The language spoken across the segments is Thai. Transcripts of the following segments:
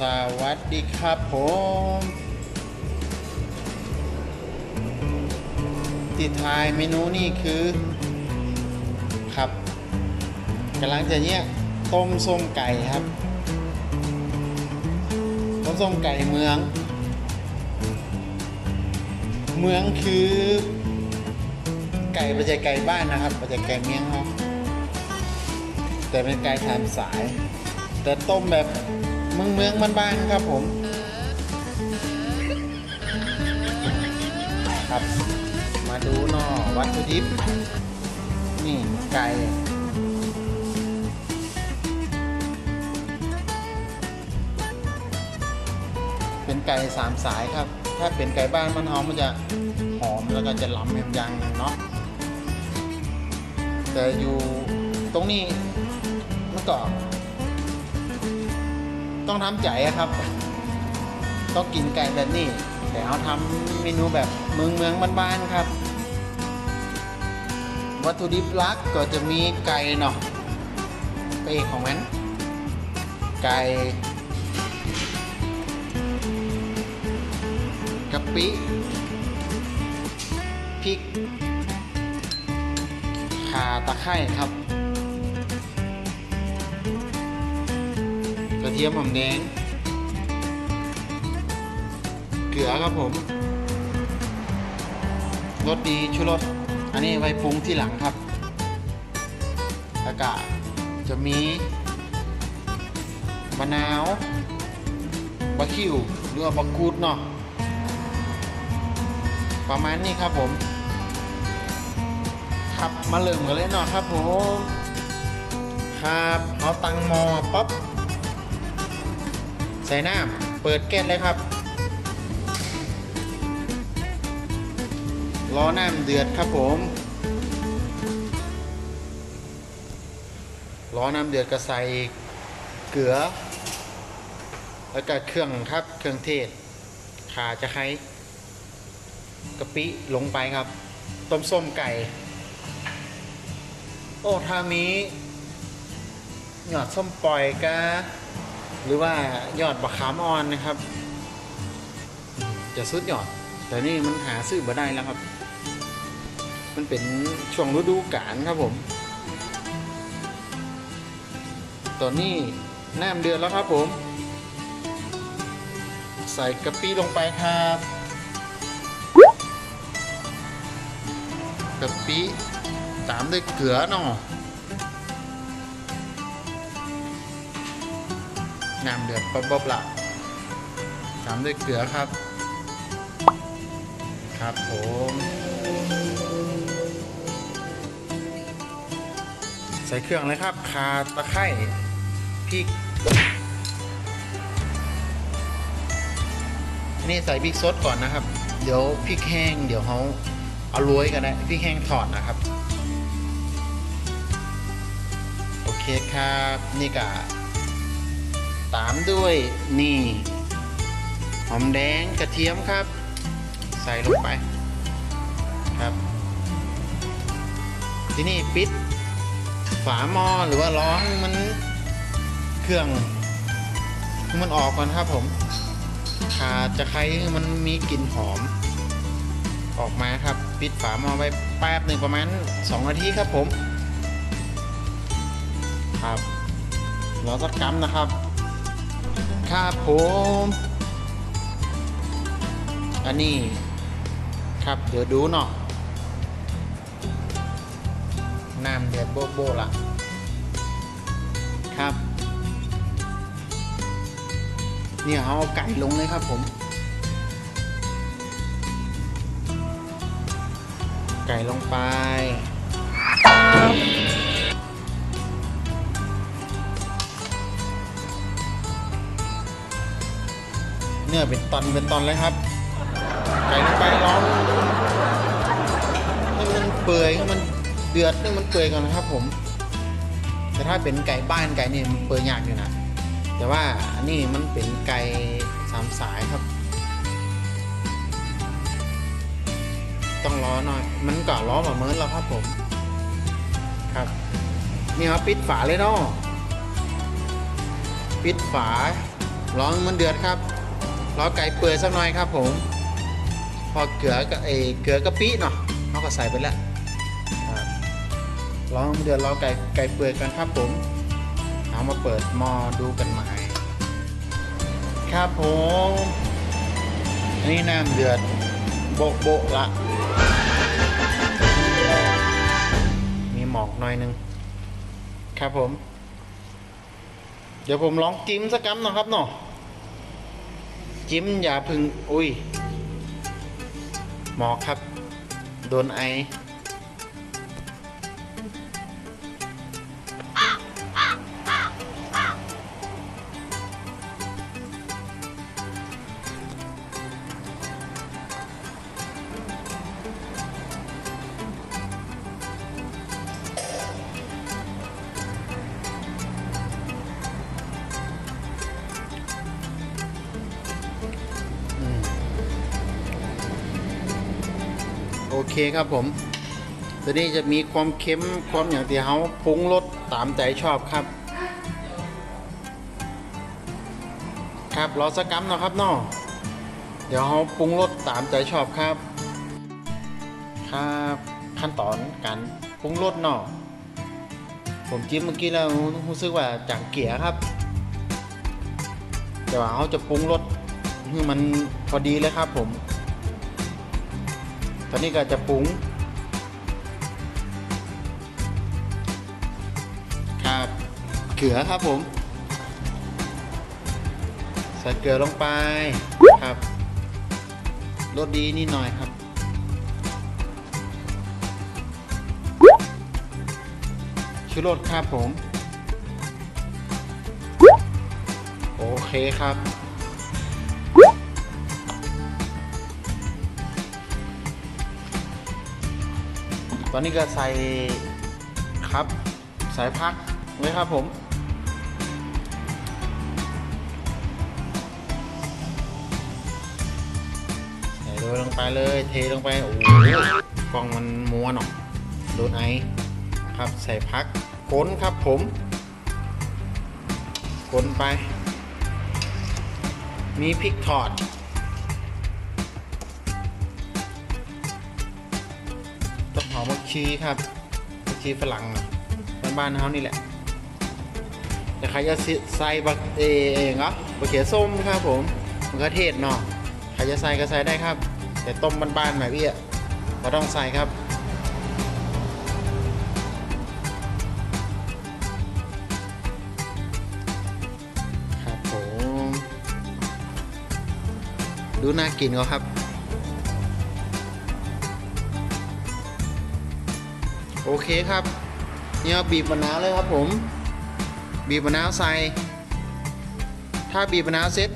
สวัสดีครับผม ที่ทายเมนูนี่คือครับกำลังจะเนี่ยต้มส้มไก่ครับ ต้มส้มไก่เมือง เมืองคือ ไก่ประจไก่บ้านนะครับประจไก่เมียงเขาแต่เป็นไก่ทานสาย แต่ต้มแบบ เมืองเมืองบ้านๆครับผม ครับ มาดูนอวัตถุดิบ นี่ไก่เป็นไก่สามสายครับ ถ้าเป็นไก่บ้านมันหอมมันจะหอมแล้วก็จะล้ำแหมยางเนาะแต่อยู่ตรงนี้มันก็ ต้องทำใจครับ ต้องกินไก่แบบนี้ แต่เอาทำเมนูแบบเมืองเมืองบ้านๆครับ วัตถุดิบหลักก็จะมีไก่เนาะไปเอกของมัน ไก่กะปิพริกข่าตะไคร้ครับ เทียมหอมแดง เกลือครับผมรสดีชูรสอันนี้ไว้ปรุงที่หลังครับแล้วก็จะมีมะนาวบะคิวหรือว่าบะกรูดเนาะประมาณนี้ครับผมครับมาเริ่มกันเลยเนาะครับผมครับเอาตังมอปั๊บ ใส่น้ำเปิดแก๊สเลยครับ รอน้ำเดือดครับผม รอน้ำเดือดก็ใส่เกลือ แล้วก็เครื่องครับเครื่องเทศขาจะไคร้กะปิลงไปครับ ต้มส้มไก่ โอ้ถ้ามีหยอดส้มปล่อยกะ หรือว่ายอดบะขามอ่อนนะครับ จะสุดยอด แต่นี่มันหาซื้อมาได้แล้วครับ มันเป็นช่วงฤดูกาลครับผมตอนนี้น้ำเดือดแล้วครับผม ใส่กะปิลงไปครับกะปิตามด้วยเกลือเนาะ น้ำเดือดป๊บๆละตามด้วยเกลือครับ ครับผมใส่เครื่องเลยครับคาตะไคร้พริกนี่ใส่พริกสดก่อนนะครับ เดี๋ยวพริกแห้งเดี๋ยวเขาเอาโรยกันได้พริกแห้งถอดนะครับ โอเคครับ นี่กะ ตามด้วยนี่ หอมแดงกระเทียมครับ ใส่ลงไปครับ ที่นี่ปิด ฝาหม้อหรือว่าร้อนมันเครื่องมันออกก่อนครับผมขาจะใครมันมีกลิ่นหอม ออกมาครับ ปิดฝาหม้อไว้แป๊บหนึ่งประมาณ 2 นาทีครับผม ครับรอสักกัมนะครับ ครับผม อันนี้ครับเดี๋ยวดูเนาะน้ำเดือดโบโบละครับ เนี่ยเอาไก่ลงเลยครับผม ไก่ลงไป เนื้อเป็นตอนเป็นตอนเลยครับไก่ลงไปร้อนให้มันเปื่อยให้มันเดือดให้มันเปื่อยก่อนนะครับ ผม แต่ถ้าเป็นไก่บ้านไก่นี่มันเปื่อยยากอยู่นะแต่ว่าอันนี้มันเป็นไก่สามสายครับ ต้องรอหน่อย มันก็ร้อแบบเมินแล้วครับผมครับนี่ครับปิดฝาเลยเนาะปิดฝาร้องมันเดือดครับ รอไก่เปื่อยสักหน่อยครับผม พอเกลือกับเอเกลือกะปิเนาะเขาก็ใส่ไปแล้วครับร้องเดือดรอไก่ไก่เปื่อยกันครับผมเอามาเปิดหม้อดูกันใหม่ครับผมนี่น้ำเดือดโบะโบะละมีหมอกหน่อยนึงครับผม เดี๋ยวผมลองจิ้มสักกัมหนะครับเนาะ จิ้มอย่าพึ่งอุ้ย หมอครับ โดนไอ เคครับผมตัวนี้จะมีความเค็มความอย่างที่เขาปรุงรสตามใจชอบครับ ครับรอสักกัมเนาะครับเนาะเดี๋ยวเขาปรุงรสตามใจชอบครับ ครับขั้นตอนการปรุงรสเนาะผมจิ้มเมื่อกี้แล้วรู้สึกว่าจางเกียครับ แต่ว่าเขาจะปรุงรสให้มันพอดีเลยครับผม ตอนนี้ก็จะปรุงครับเกลือครับผม ใส่เกลือลงไปครับรสดีนิดหน่อยครับ ชูรสครับผม โอเคครับ ตอนนี้ก็ใส่ครับใส่พักไว้ครับผม ใส่โรยลงไปเลยเทลงไป โอ้โหกล้องมันมัวเนาะโดนไอครับใส่พักก้นครับผมก้นไป มีพริกทอด อมักชีครับผักชีฝรั่งนบ้านๆเขานี่แหละแต่ใครจะใส่บักเอเองเหรอบักเขียส้มครับผมมะเขือเทศเนาะใครจะใส่ก็ใส่ได้ครับ แต่ต้มบ้านๆแบบนี้อะเราต้องใส่ครับครับผมดูน่ากินเขาครับ อเคครับเนี่ยบีบมะนาวเลยครับผม บีบมะนาวใส่ ถ้าบีบมะนาวเสร็จ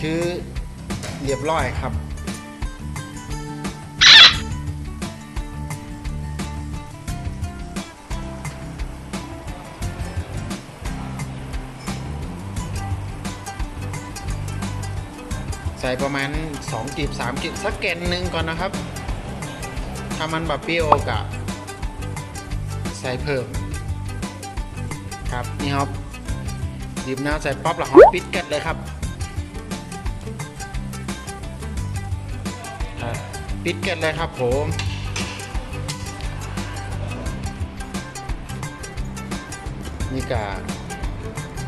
คือเรียบร้อยครับ ใส่ประมาณ2กีบ3กีบสักแกนหนึ่งก่อนนะครับ ถ้ามันแบบเปรี้ยวกะ ใส่เพิ่ม ครับนี่ครับบีบน้ำใส่ป๊อปแล้วเขาปิดก๊สเลยครับปิดก๊สเลยครับผมนี่กะ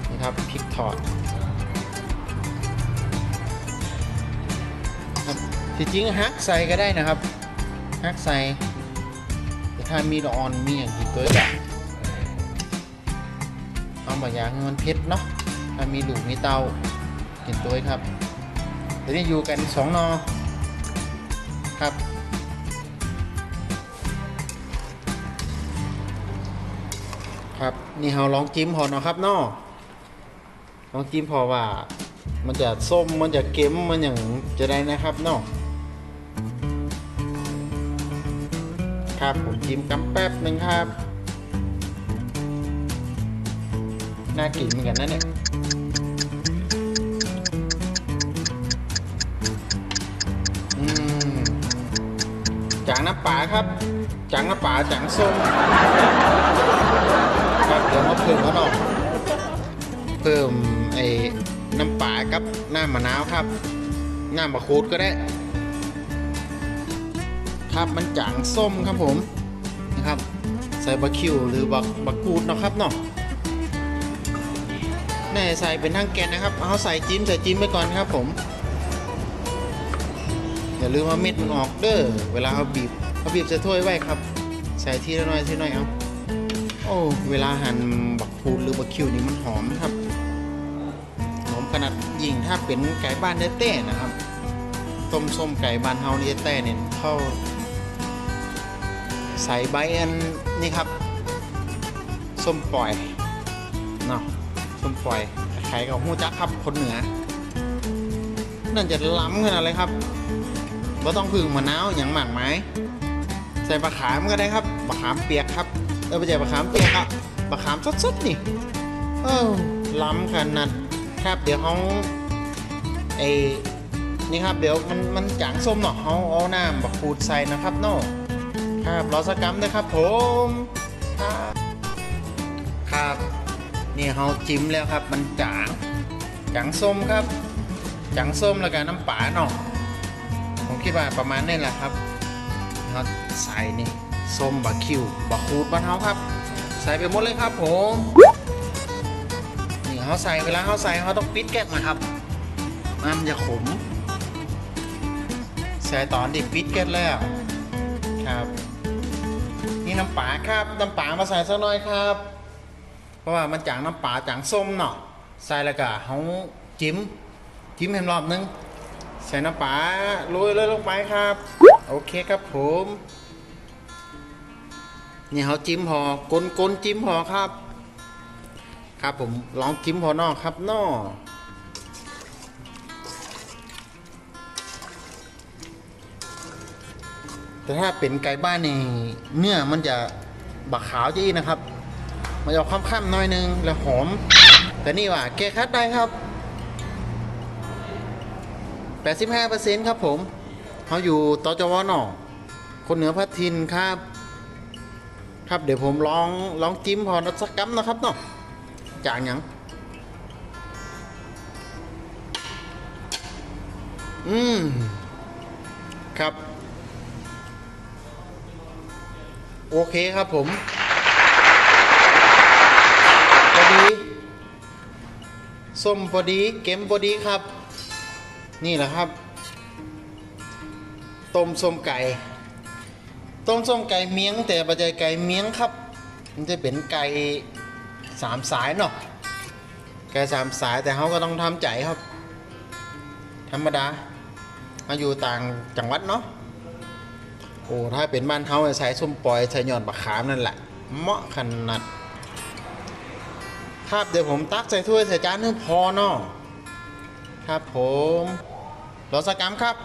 นี่ครับพริกทอดที่จริงฮักใส่ก็ได้นะครับฮักใส่ ถ้ามีละออนมีอย่างกี่ตัวแบบเอาบางอย่างให้มันเผ็ดเนาะถ้ามีหลูกมีเตากินตัวครับทีนี้อยู่กันสองนอครับครับนี่เราลองจิ้มพอเนาะครับนาะลองจิ้มพอว่า มันจะส้มมันจะเค็มมันอย่างจะได้นะครับนาะ ครับ ผมจิ้มกำแป๊บหนึ่งครับ น่ากินเหมือนกันนะเนี่ยอืมจางน้ำปลาครับจางน้ำปลาจางส้มครับเดี๋ยวมาเพิ่มแล้วเนาะเพิ่มไอ้น้ำปลากับน้ำมะนาวครับ น้ำมะขูดก็ได้ ครับ มันจางส้มครับผมนะครับใส่บะคิวหรือบักบักกูดเนาะครับเนาะแน่ใส่เป็นทั้งแกนนะครับเอาใส่จิ้มใส่จิ้มไปก่อนครับผมอย่าลืมว่าเม็ดมันออกเด้อเวลาเอาบีบเอาบีบใส่ถ้วยไว้ครับ ใส่ทีละน้อยทีละน้อยเอาโอ้เวลาหั่นบักคูดหรือบักคิวนี่มันหอมครับหอมขนาดยิ่งถ้าเป็นไก่บ้านเต้ๆนะครับต้มส้มไก่บ้านเฮานี่แต่เนี่ยเข้า ใส่ใบอันนี่ครับส้มปล่อยเนาะส้มปล่อยใครกับหูจักครับคนเหนือนั่นจะล้ำขนาดเลยครับว่าต้องพึ่งมะนาวอย่างหมากไม้ใส่บะขามก็ได้ครับบะขามเปียกครับเออไม่ใช่บะขามเปียกครับบะขามสดๆนี่เออล้ำขนาดครับเดี๋ยวเขาไอ้นี่ครับเดี๋ยวมันมันจางส้มเนาะเอาเอาน้ำบักขูดใส่นะครับเนาะ ครับรอสักกัมด้วยครับผมครับครับนี่เขาจิ้มแล้วครับ มันจางจางส้มครับจางส้มแล้วกันน้ำปลาเนาะผมคิดว่าประมาณนี้แหละครับเขาใส่นี่ส้มบักคิวบักขูดบ้านเขาครับ ใส่ไปหมดเลยครับผมนี่เขาใส่เวลาเขาใส่เขาต้องปิดแก๊สนะครับมันจะขมใส่ตอนที่ปิดแก๊สแล้วครับ น้ำปลาครับน้ำปลามาใส่สักหน่อยครับ เพราะว่ามันจางน้ำปลาจางส้มเนาะใส่แล้วก็เขาจิ้ม จิ้มให้รอบนึงใส่น้ำปลาโรยเลยลงไปครับ โอเคครับผมนี่เขาจิ้มพอกลกลจิ้มพอครับ ครับผมลองจิ้มพอนอกครับนอก แต่ถ้าเป็นไก่บ้านนี่เนื้อมันจะบักขาวจี้นะครับ มันจะค่ำๆหน่อยนึงแล้วหอม แต่นี่ว่าแกคัดได้ครับ 85%ครับผมเขาอยู่ตจวนอคนเหนือพัททินครับ ครับเดี๋ยวผมลองลองจิ้มพอนัสักกัมนะครับเนาะจางยังอืม ครับ โอเคครับผมพอดีส้มพอดีเก็มพอดีครับ นี่แหละครับ ต้มส้มไก่ ต้มส้มไก่เมียง แต่ปัจจัยไก่เมียงครับ มันจะเป็นไก่สามสายเนาะไก่สามสายแต่เขาก็ต้องทำใจครับ ธรรมดา มาอยู่ต่างจังหวัดเนาะ โอ้ถ้าเป็นบ้านเฮาใช้ส้มปล่อยใช้ยอดบักขามนั่นแหละเหมาะขนาดครับเดี๋ยวผมตักใส่ถ้วยใส่จานนึงพอเนาะครับผมรอสักกรรมครับ